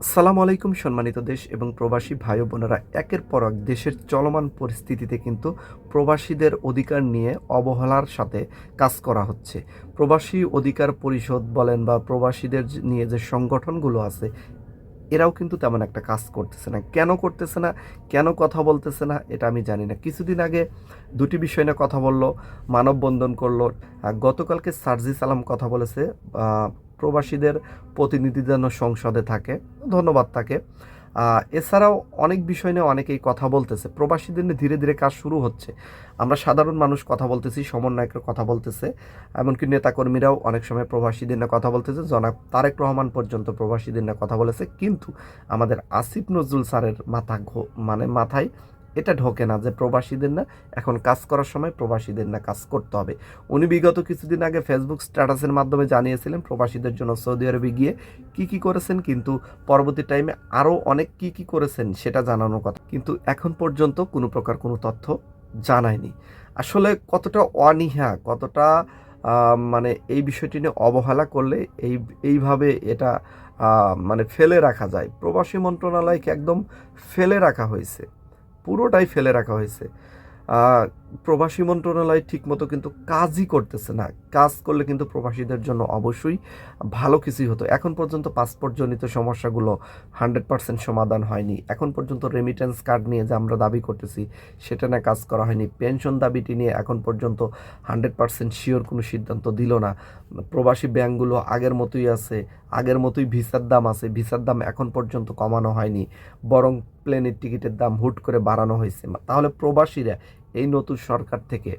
সালাম আলাইকুম, সম্মানিত দেশ এবং প্রবাসী ভাই বোনেরা। একের পর এক দেশের চলমান পরিস্থিতিতে কিন্তু প্রবাসীদের অধিকার নিয়ে অবহেলার সাথে কাজ করা হচ্ছে। প্রবাসী অধিকার পরিষদ বলেন বা প্রবাসীদের নিয়ে যে সংগঠনগুলো আছে, এরাও কিন্তু তেমন একটা কাজ করতেছে না। কেন করতেছে না? কেন কথা বলতেছে না? এটা আমি জানি না। কিছুদিন আগে দুটি বিষয় নিয়ে কথা বলল, মানববন্ধন করল। গতকালকে সার্জি সালাম কথা বলেছে প্রবাসীদের প্রতিনিধি যেন সংসদে থাকে। ধন্যবাদ তাকে। এছাড়াও অনেক বিষয় নিয়ে অনেকেই কথা বলতেছে। প্রবাসীদের নিয়ে ধীরে ধীরে কাজ শুরু হচ্ছে। আমরা সাধারণ মানুষ কথা বলতেছি, সমন্বয়কের কথা বলতেছে। এমনকি নেতাকর্মীরাও অনেক সময় প্রবাসীদের নিয়ে কথা বলতেছে। জনাব তারেক রহমান পর্যন্ত প্রবাসীদের নিয়ে কথা বলেছে। কিন্তু আমাদের আসিফ নজরুল স্যারের মাথা মানে মাথায় এটা ঢোকে না যে প্রবাসীদের না, এখন কাজ করার সময় প্রবাসীদের না কাজ করতে হবে। উনি বিগত কিছুদিন আগে ফেসবুক স্ট্যাটাসের মাধ্যমে জানিয়েছিলেন প্রবাসীদের জন্য সৌদি আরবে গিয়ে কি কি করেছেন, কিন্তু পরবর্তী টাইমে আরও অনেক কি কি করেছেন সেটা জানানোর কথা। কিন্তু এখন পর্যন্ত কোনো প্রকার কোনো তথ্য জানায়নি। আসলে কতটা অনীহা, কতটা মানে এই বিষয়টি নিয়ে অবহেলা করলে এই, এইভাবে এটা মানে ফেলে রাখা যায়। প্রবাসী মন্ত্রণালয়কে একদম ফেলে রাখা হয়েছে। পুরোটাই ফেলে রাখা হয়েছে। প্রবাসী মন্ত্রণালয় ঠিকমতো কিন্তু কাজই করতেছে না। কাজ করলে কিন্তু প্রবাসীদের জন্য অবশ্যই ভালো কিছুই হতো। এখন পর্যন্ত পাসপোর্টজনিত সমস্যাগুলো হান্ড্রেড পার্সেন্ট সমাধান হয়নি। এখন পর্যন্ত রেমিটেন্স কার্ড নিয়ে যে আমরা দাবি করতেছি, সেটা নিয়ে কাজ করা হয়নি। পেনশন দাবিটি নিয়ে এখন পর্যন্ত হান্ড্রেড পার্সেন্ট শিওর কোনো সিদ্ধান্ত দিল না। প্রবাসী ব্যাংকগুলো আগের মতোই আছে, আগের মতোই ভিসার দাম আছে, ভিসার দাম এখন পর্যন্ত কমানো হয়নি। বরং প্লেনের টিকিটের দাম হুট করে বাড়ানো হয়েছে। তাহলে প্রবাসীরা এই নতুন সরকার থেকে,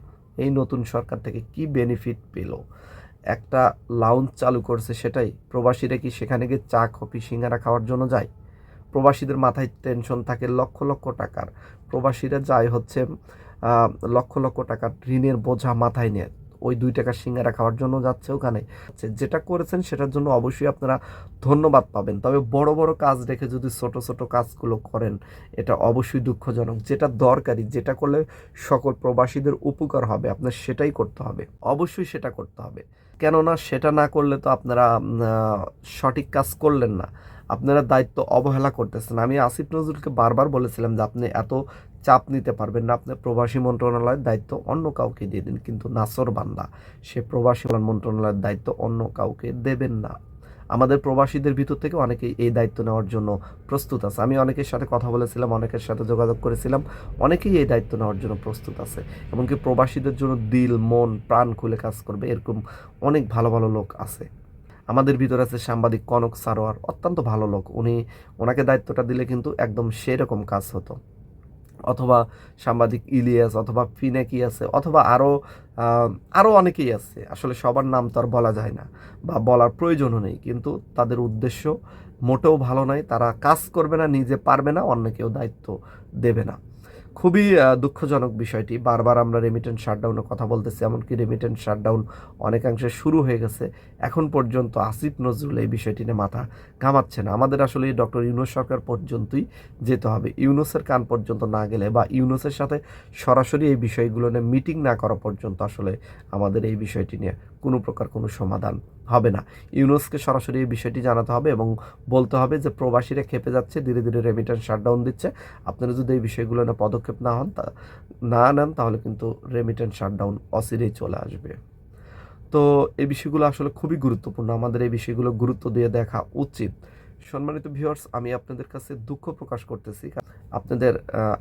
এই নতুন সরকার থেকে কি বেনিফিট পেল? একটা লাউঞ্জ চালু করছে সেটাই, প্রবাসীরা কি সেখানে গিয়ে চা কফি সিঙ্গারা খাওয়ার জন্য যায়? প্রবাসীদের মাথায় টেনশন থাকে লক্ষ লক্ষ টাকার। প্রবাসীরা যায় হচ্ছে লক্ষ লক্ষ টাকার ঋণের বোঝা মাথায় নিয়ে। ওই দুই টাকা সিঙ্গারা খাওয়ার জন্য যাচ্ছে ওখানে। যেটা করেছেন সেটার জন্য অবশ্যই আপনারা ধন্যবাদ পাবেন। তবে বড় বড় কাজ রেখে যদি ছোট ছোট কাজগুলো করেন, এটা অবশ্যই দুঃখজনক। যেটা দরকারি, যেটা করলে সকল প্রবাসীদের উপকার হবে, আপনার সেটাই করতে হবে। অবশ্যই সেটা করতে হবে। কেননা সেটা না করলে তো আপনারা সঠিক কাজ করলেন না। আপনারা দায়িত্ব অবহেলা করতেছেন। আমি আসিফ নজরুলকে বারবার বলেছিলাম যে আপনি এত চাপ নিতে পারবেন না। আপনি প্রবাসী মন্ত্রণালয়ের দায়িত্ব অন্য কাউকে দিয়ে দিন, কিন্তু নাসর বান্দা সে প্রবাসী মন্ত্রণালয়ের দায়িত্ব অন্য কাউকে দেবেন না। আমাদের প্রবাসীদের ভিতর থেকে অনেকেই এই দায়িত্ব নেওয়ার জন্য প্রস্তুত আছে। আমি অনেকের সাথে কথা বলেছিলাম, অনেকের সাথে যোগাযোগ করেছিলাম, অনেকেই এই দায়িত্ব নেওয়ার জন্য প্রস্তুত আছে। এমনকি প্রবাসীদের জন্য দিল, মন, প্রাণ খুলে কাজ করবে এরকম অনেক ভালো ভালো লোক আছে। আমাদের ভিতরে আছে সাংবাদিক কনক সারোয়ার, অত্যন্ত ভালো লোক। উনি ওনাকে দায়িত্বটা দিলে কিন্তু একদম সেরকম কাজ হতো। অথবা সাংবাদিক ইলিয়াস অথবা ফিনাকি আছে, অথবা আরও আরও অনেকেই আছে। আসলে সবার নাম তো আর বলা যায় না বা বলার প্রয়োজনও নেই, কিন্তু তাদের উদ্দেশ্য মোটেও ভালো নয়। তারা কাজ করবে না, নিজে পারবে না, অন্যকেও দায়িত্ব দেবে না। খুবই দুঃখজনক বিষয়টি। বারবার আমরা রেমিটেন্স শাটডাউনের কথা বলতেছি, এমনকি রেমিটেন্স শাটডাউন অনেকাংশে শুরু হয়ে গেছে। এখন পর্যন্ত আসিফ নজরুল এই বিষয়টি নিয়ে মাথা ঘামাচ্ছে না। আমাদের আসলে ডক্টর ইউনুস সরকার পর্যন্তই যেতে হবে। ইউনুসের কান পর্যন্ত না গেলে বা ইউনুসের সাথে সরাসরি এই বিষয়গুলো নিয়ে মিটিং না করা পর্যন্ত আসলে আমাদের এই বিষয়টি নিয়ে কোনো প্রকার কোনো সমাধান হবে না। ইউনুসকে সরাসরি এই বিষয়টি জানাতে হবে এবং বলতে হবে যে প্রবাসীরা খেপে যাচ্ছে, ধীরে ধীরে রেমিটেন্স শাটডাউন দিচ্ছে। আপনারা যদি এই বিষয়গুলো নিয়ে পদক্ষেপ না হন তা, না নেন, তাহলে কিন্তু রেমিটেন্স শাটডাউন অচিরেই চলে আসবে। তো এই বিষয়গুলো আসলে খুবই গুরুত্বপূর্ণ। আমাদের এই বিষয়গুলো গুরুত্ব দিয়ে দেখা উচিত। সম্মানিত ভিউয়ার্স আমি আপনাদের কাছে দুঃখ প্রকাশ করতেছি। আপনাদের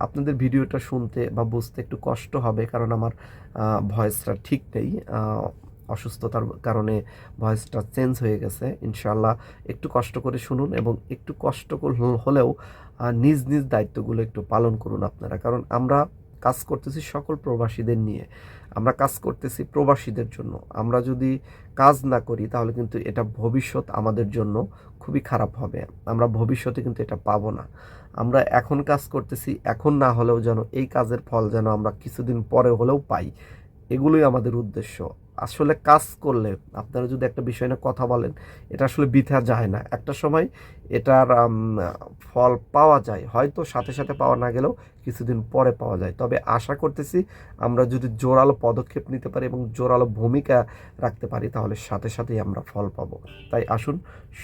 আপনাদের ভিডিওটা শুনতে বা বুঝতে একটু কষ্ট হবে, কারণ আমার ভয়েসটা ঠিক নেই। অসুস্থতার কারণে ভয়েসটা চেঞ্জ হয়ে গেছে। ইনশাল্লাহ একটু কষ্ট করে শুনুন এবং একটু কষ্টকর হলেও নিজ নিজ দায়িত্বগুলো একটু পালন করুন আপনারা। কারণ আমরা কাজ করতেছি সকল প্রবাসীদের নিয়ে। আমরা কাজ করতেছি প্রবাসীদের জন্য। আমরা যদি কাজ না করি, তাহলে কিন্তু এটা ভবিষ্যৎ আমাদের জন্য খুবই খারাপ হবে। আমরা ভবিষ্যতে কিন্তু এটা পাবো না। আমরা এখন কাজ করতেছি, এখন না হলেও যেন এই কাজের ফল যেন আমরা কিছুদিন পরে হলেও পাই। এগুলোই আমাদের উদ্দেশ্য। আসলে কাজ করলে, আপনারা যদি একটা বিষয় নিয়ে কথা বলেন, এটা আসলে বৃথা যায় না। একটা সময় এটার ফল পাওয়া যায়, হয়তো সাথে সাথে পাওয়া না গেলেও কিছুদিন পরে পাওয়া যায়। তবে আশা করতেছি আমরা যদি জোরালো পদক্ষেপ নিতে পারি এবং জোরালো ভূমিকা রাখতে পারি, তাহলে সাথে সাথেই আমরা ফল পাবো। তাই আসুন,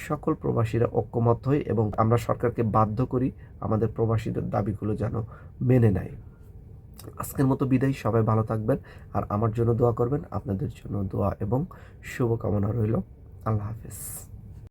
সকল প্রবাসীরা ঐক্যমত হই এবং আমরা সরকারকে বাধ্য করি আমাদের প্রবাসীদের দাবিগুলো যেন মেনে নেয়। আজকের মতো বিদায়। সবাই ভালো থাকবেন আর আমার জন্য দোয়া করবেন। আপনাদের জন্য দোয়া এবং শুভকামনা রইল। আল্লাহ হাফেজ।